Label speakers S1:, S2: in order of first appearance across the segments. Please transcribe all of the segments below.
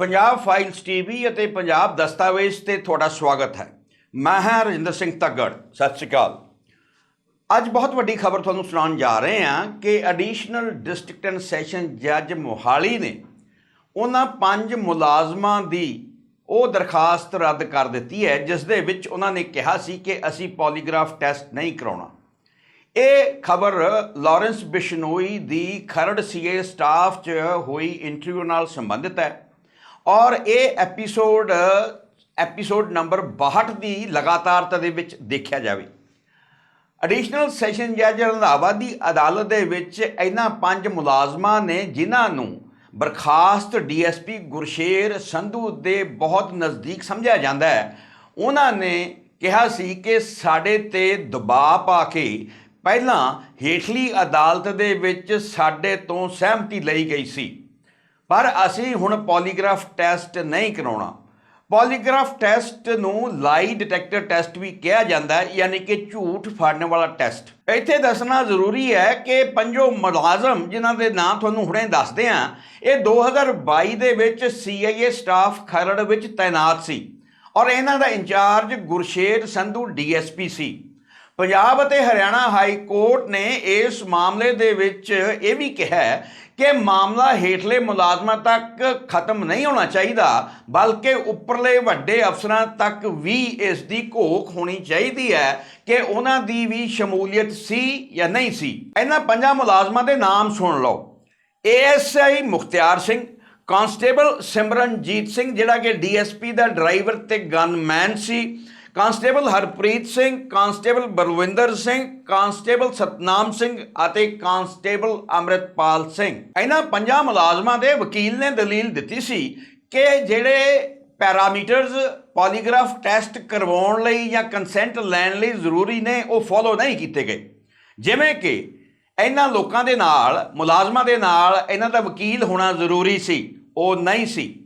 S1: Punjab files TV ਅਤੇ ਪੰਜਾਬ ਦਸਤਾਵੇਜ਼ ਤੇ ਤੁਹਾਡਾ ਸਵਾਗਤ ਹੈ। ਮੈਂ ਹਾਂ ਰਜਿੰਦਰ ਸਿੰਘ ਤੱਗੜ ਸਤਿ ਸ਼੍ਰੀ ਅਕਾਲ। ਅੱਜ ਬਹੁਤ ਵੱਡੀ ਖਬਰ ਤੁਹਾਨੂੰ ਸੁਣਾਉਣ ਜਾ ਰਹੇ ਹਾਂ ਕਿ ਐਡੀਸ਼ਨਲ ਡਿਸਟ੍ਰਿਕਟ ਐਂਡ ਸੈਸ਼ਨ ਜੱਜ ਮੋਹਾਲੀ ਨੇ ਉਹਨਾਂ ਪੰਜ ਮੁਲਾਜ਼ਮਾਂ ਦੀ ਉਹ ਦਰਖਾਸਤ ਰੱਦ ਕਰ ਦਿੱਤੀ ਹੈ, ਜਿਸ ਦੇ ਵਿੱਚ ਉਹਨਾਂ ਨੇ ਕਿਹਾ ਸੀ ਕਿ ਅਸੀਂ ਪੋਲੀਗ੍ਰਾਫ ਟੈਸਟ ਨਹੀਂ ਕਰਾਉਣਾ। ਇਹ ਖਬਰ ਲਾਰੈਂਸ ਬਿਸ਼ਨੋਈ ਦੀ ਖਰੜ ਸੀਏ ਸਟਾਫ 'ਚ ਹੋਈ ਇੰਟਰਵਿਊ ਨਾਲ ਸੰਬੰਧਿਤ ਹੈ। ਔਰ ਇਹ ਐਪੀਸੋਡ ਐਪੀਸੋਡ ਨੰਬਰ 62 ਦੀ ਲਗਾਤਾਰਤਾ ਦੇ ਵਿੱਚ ਦੇਖਿਆ ਜਾਵੇ। ਐਡੀਸ਼ਨਲ ਸੈਸ਼ਨ ਜੱਜ ਰੰਧਾਵਾ ਦੀ ਅਦਾਲਤ ਦੇ ਵਿੱਚ ਇਹਨਾਂ ਪੰਜ ਮੁਲਾਜ਼ਮਾਂ ਨੇ, ਜਿਨ੍ਹਾਂ ਨੂੰ ਬਰਖਾਸਤ ਡੀਐਸਪੀ ਗੁਰਸ਼ੇਰ ਸੰਧੂ ਦੇ ਬਹੁਤ ਨਜ਼ਦੀਕ ਸਮਝਿਆ ਜਾਂਦਾ ਹੈ, ਉਹਨਾਂ ਨੇ ਕਿਹਾ ਸੀ ਕਿ ਸਾਡੇ ਤੇ ਦਬਾਅ ਪਾ ਕੇ ਪਹਿਲਾਂ ਹੇਠਲੀ ਅਦਾਲਤ ਦੇ ਵਿੱਚ ਸਾਡੇ ਤੋਂ ਸਹਿਮਤੀ ਲਈ ਗਈ ਸੀ। ਪਰ ਅਸੀਂ ਹੁਣ ਪੋਲੀਗ੍ਰਾਫ ਟੈਸਟ ਨਹੀਂ ਕਰਾਉਣਾ। ਪੋਲੀਗ੍ਰਾਫ ਟੈਸਟ ਨੂੰ ਲਾਈ ਡਿਟੈਕਟਰ ਟੈਸਟ ਵੀ ਕਿਹਾ ਜਾਂਦਾ ਹੈ, ਯਾਨੀ ਕਿ ਝੂਠ ਫੜਨ ਵਾਲਾ ਟੈਸਟ। ਇੱਥੇ ਦੱਸਣਾ ਜ਼ਰੂਰੀ ਹੈ ਕਿ ਪੰਜੋ ਮੁਲਾਜ਼ਮ ਜਿਨ੍ਹਾਂ ਦੇ ਨਾਂ ਤੁਹਾਨੂੰ ਹੁਣੇ ਦੱਸਦੇ ਹਾਂ, ਇਹ 2022 ਦੇ ਵਿੱਚ CIA ਸਟਾਫ ਖਰੜ ਵਿੱਚ ਤਾਇਨਾਤ ਸੀ ਔਰ ਇਹਨਾਂ ਦਾ ਇੰਚਾਰਜ ਗੁਰਸ਼ੇਰ ਸੰਧੂ ਡੀਐਸਪੀ ਸੀ। ਪੰਜਾਬ ਅਤੇ ਹਰਿਆਣਾ ਹਾਈ ਕੋਰਟ ਨੇ ਇਸ ਮਾਮਲੇ ਦੇ ਵਿੱਚ ਇਹ ਵੀ ਕਿਹਾ ਕਿ ਮਾਮਲਾ ਹੇਠਲੇ ਮੁਲਾਜ਼ਮਾਂ ਤੱਕ ਖਤਮ ਨਹੀਂ ਹੋਣਾ ਚਾਹੀਦਾ, ਬਲਕਿ ਉੱਪਰਲੇ ਵੱਡੇ ਅਫਸਰਾਂ ਤੱਕ ਵੀ ਇਸ ਦੀ ਘੋਖ ਹੋਣੀ ਚਾਹੀਦੀ ਹੈ ਕਿ ਉਹਨਾਂ ਦੀ ਵੀ ਸ਼ਮੂਲੀਅਤ ਸੀ ਜਾਂ ਨਹੀਂ ਸੀ। ਇਹਨਾਂ ਪੰਜਾਂ ਮੁਲਾਜ਼ਮਾਂ ਦੇ ਨਾਮ ਸੁਣ ਲਓ। ਏਐਸਆਈ ਮੁਖਤਿਆਰ ਸਿੰਘ, ਕਾਂਸਟੇਬਲ ਸਿਮਰਨਜੀਤ ਸਿੰਘ ਜਿਹੜਾ ਕਿ ਡੀਐਸਪੀ ਦਾ ਡਰਾਈਵਰ ਤੇ ਗਨਮੈਨ ਸੀ constable Harpreet Singh, constable Balwinder Singh, constable Satnam Singh ਅਤੇ ਕਾਂਸਟੇਬਲ ਅੰਮ੍ਰਿਤਪਾਲ ਸਿੰਘ। ਇਹਨਾਂ ਪੰਜਾਂ ਮੁਲਾਜ਼ਮਾਂ ਦੇ ਵਕੀਲ ਨੇ ਦਲੀਲ ਦਿੱਤੀ ਸੀ ਕਿ ਜਿਹੜੇ ਪੈਰਾਮੀਟਰਸ ਪੋਲੀਗ੍ਰਾਫ ਟੈਸਟ ਕਰਵਾਉਣ ਲਈ ਜਾਂ ਕੰਸੈਂਟ ਲੈਣ ਲਈ ਜ਼ਰੂਰੀ ਨੇ, ਉਹ ਫੋਲੋ ਨਹੀਂ ਕੀਤੇ ਗਏ। ਜਿਵੇਂ ਕਿ ਇਹਨਾਂ ਲੋਕਾਂ ਦੇ ਨਾਲ, ਮੁਲਾਜ਼ਮਾਂ ਦੇ ਨਾਲ ਇਹਨਾਂ ਦਾ ਵਕੀਲ ਹੋਣਾ ਜ਼ਰੂਰੀ ਸੀ, ਉਹ ਨਹੀਂ ਸੀ।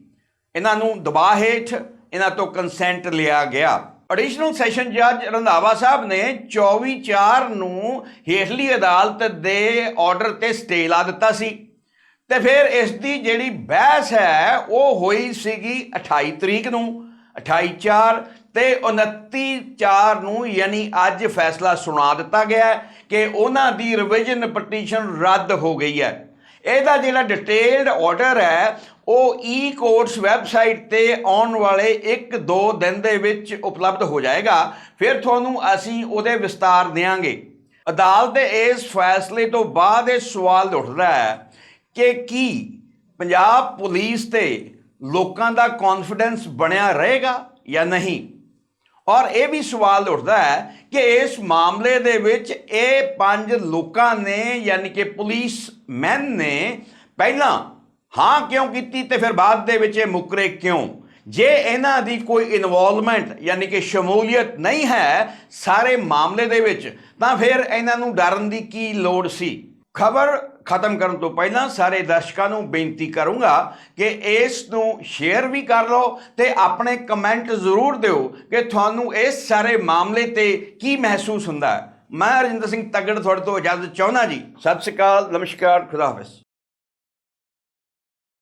S1: ਇਹਨਾਂ ਨੂੰ ਦਬਾਅ ਹੇਠ ਇਹਨਾਂ ਤੋਂ ਕੰਸੈਂਟ ਲਿਆ ਗਿਆ। ਐਡੀਸ਼ਨਲ ਸੈਸ਼ਨ ਜੱਜ ਰੰਧਾਵਾ ਸਾਹਿਬ ਨੇ 24/4 ਨੂੰ ਹੇਠਲੀ ਅਦਾਲਤ ਦੇ ਆਰਡਰ ਤੇ ਸਟੇ ਲਾ ਦਿੱਤਾ ਸੀ। ਤੇ ਫਿਰ ਇਸ ਦੀ ਜਿਹੜੀ ਬਹਿਸ ਹੈ, ਉਹ ਹੋਈ ਸੀਗੀ 28 ਤਰੀਕ ਨੂੰ 28/4 ਤੇ 29/4 ਨੂੰ ਯਾਨੀ ਅੱਜ ਫੈਸਲਾ ਸੁਣਾ ਦਿੱਤਾ ਗਿਆ ਕਿ ਉਹਨਾਂ ਦੀ ਰਿਵੀਜ਼ਨ ਪਟੀਸ਼ਨ ਰੱਦ ਹੋ ਗਈ ਹੈ। ਇਹਦਾ ਜਿਹੜਾ ਡਿਟੇਲਡ ਆਰਡਰ ਹੈ, ਉਹ ਈ ਕੋਰਸ ਵੈਬਸਾਈਟ ਤੇ ਆਉਣ ਵਾਲੇ 1-2 ਦਿਨ ਦੇ ਵਿੱਚ ਉਪਲਬਧ ਹੋ ਜਾਏਗਾ। ਫਿਰ ਤੁਹਾਨੂੰ ਅਸੀਂ ਉਹਦੇ ਵਿਸਤਾਰ ਦੇਵਾਂਗੇ ਅਦਾਲਤ ਦੇ ਇਸ ਫੈਸਲੇ ਤੋਂ ਬਾਅਦ ਇਹ ਸਵਾਲ ਉੱਠਦਾ ਹੈ ਕਿ ਕੀ ਪੰਜਾਬ ਪੁਲਿਸ ਤੇ ਲੋਕਾਂ ਦਾ ਕੌਨਫੀਡੈਂਸ ਬਣਿਆ ਰਹੇਗਾ ਜਾਂ ਨਹੀਂ? ਔਰ ਇਹ ਵੀ ਸਵਾਲ ਉੱਠਦਾ ਹੈ ਕਿ ਇਸ ਮਾਮਲੇ ਦੇ ਵਿੱਚ ਇਹ ਪੰਜ ਲੋਕਾਂ ਨੇ, ਯਾਨੀ ਕਿ ਪੁਲਿਸ ਮੈਨ ਨੇ ਪਹਿਲਾਂ ਹਾਂ ਕਿਉਂ ਕੀਤੀ ਤੇ ਫਿਰ ਬਾਅਦ ਦੇ ਵਿੱਚ ਇਹ ਮੁਕਰੇ ਕਿਉਂ? ਜੇ ਇਹਨਾਂ ਦੀ ਕੋਈ ਇਨਵੋਲਵਮੈਂਟ, ਯਾਨੀ ਕਿ ਸ਼ਮੂਲੀਅਤ ਨਹੀਂ ਹੈ ਸਾਰੇ ਮਾਮਲੇ ਦੇ ਵਿੱਚ, ਤਾਂ ਫਿਰ ਇਹਨਾਂ ਨੂੰ ਡਰਨ ਦੀ ਕੀ ਲੋੜ ਸੀ? ਖਬਰ ਖਤਮ ਕਰਨ ਤੋਂ ਪਹਿਲਾਂ ਸਾਰੇ ਦਰਸ਼ਕਾਂ ਨੂੰ ਬੇਨਤੀ ਕਰੂੰਗਾ ਕਿ ਇਸ ਨੂੰ ਸ਼ੇਅਰ ਵੀ ਕਰ ਲਓ ਤੇ ਆਪਣੇ ਕਮੈਂਟ ਜ਼ਰੂਰ ਦਿਓ ਕਿ ਤੁਹਾਨੂੰ ਇਸ ਸਾਰੇ ਮਾਮਲੇ ਤੇ ਕੀ ਮਹਿਸੂਸ ਹੁੰਦਾ ਹੈ। ਮੈਂ ਰਜਿੰਦਰ ਸਿੰਘ ਤਗੜ ਤੁਹਾਡੇ ਤੋਂ ਇਜਾਜ਼ਤ ਚਾਹੁੰਦਾ ਜੀ। ਸਤਿ ਸ਼੍ਰੀ ਅਕਾਲ, ਨਮਸਕਾਰ, ਖੁਦਾ ਹਾਫਿਜ਼।